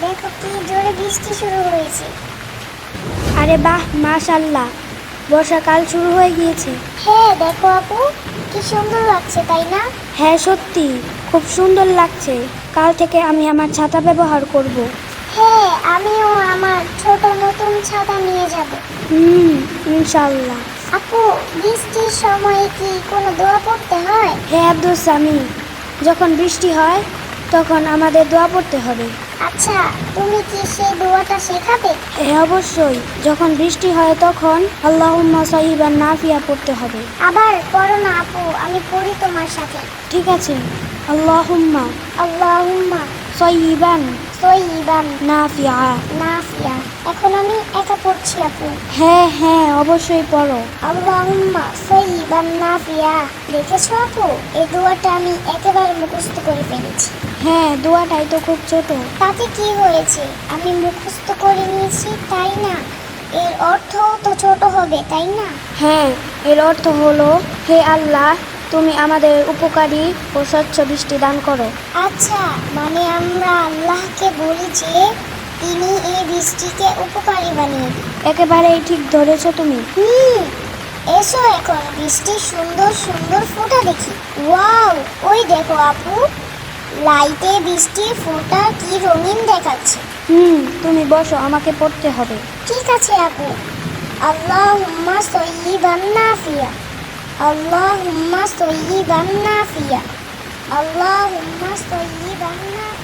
বৃষ্টি শুরু হয়েছে। আরে বাহ মাশাল্লাহ বর্ষাকাল শুরু হয়ে গিয়েছে। হ্যাঁ দেখো আপু কি সুন্দর লাগছে তাই না? হ্যাঁ সত্যি খুব সুন্দর লাগছে। কাল থেকে আমি আমার ছাতা ব্যবহার করব। হ্যাঁ আমিও আমার ছোট নতুন ছাতা নিয়ে যাব। হুম ইনশাল্লাহ আপু বৃষ্টির সময় কি কোনো দোয়া পড়তে হয়? হ্যাঁ আব্দুল সামি যখন বৃষ্টি হয় তখন আমাদের দোয়া পড়তে হবে। আচ্ছা তুমি কি সেই দোয়াটা শেখাবে? হ্যাঁ অবশ্যই। যখন বৃষ্টি হয় তখন আল্লাহুম্মা সাইবান নাফিয়া পড়তে হবে। আবার পড়ো না আপু আমি পড়ি তোমার সাথে। ঠিক আছে। আল্লাহুম্মা আল্লাহুম্মা সাইবান সয়িবান নাফিয়া। নাফিয়া। এখন আমি একা পড়ছি আপু। হ্যাঁ হ্যাঁ অবশ্যই পড়ো। আল্লাহুম্মা সয়িবান নাফিয়া। দেখেছ আপু? এই দোয়াটা আমি একেবারে মুখস্থ করে ফেলেছি। হ্যাঁ দোয়াটাই তো খুব ছোট। তাতে কি হয়েছে? আমি মুখস্থ করে নিয়েছি তাই না? এর অর্থ তো ছোট হবে তাই না? হ্যাঁ এর অর্থ হলো হে আল্লাহ তুমি আমাদের উপকারী ও স্বচ্ছ বৃষ্টি দান করো। আচ্ছা মানে আমরা আল্লাহকে বলি যে তিনি বৃষ্টিকে উপকারী বানিয়ে একেবারেই ঠিক ধরেছো তুমি। হুম এসো এখন বৃষ্টির সুন্দর সুন্দর ফোঁটা দেখি। ওয়াও ওই দেখো আপু লাইটে বৃষ্টির ফোঁটা কি রঙিন দেখাচ্ছে। হুম তুমি বসো আমাকে পড়তে হবে। ঠিক আছে আপু। আল্লাহ হুম্মা সৈলি আল্লাহুম্মা সয়্যিবান নাফিয়া। আল্লাহুম্মা সয়্যিবান নাফিয়া। আল্লাহুম্মা সয়্যিবান নাফিয়া।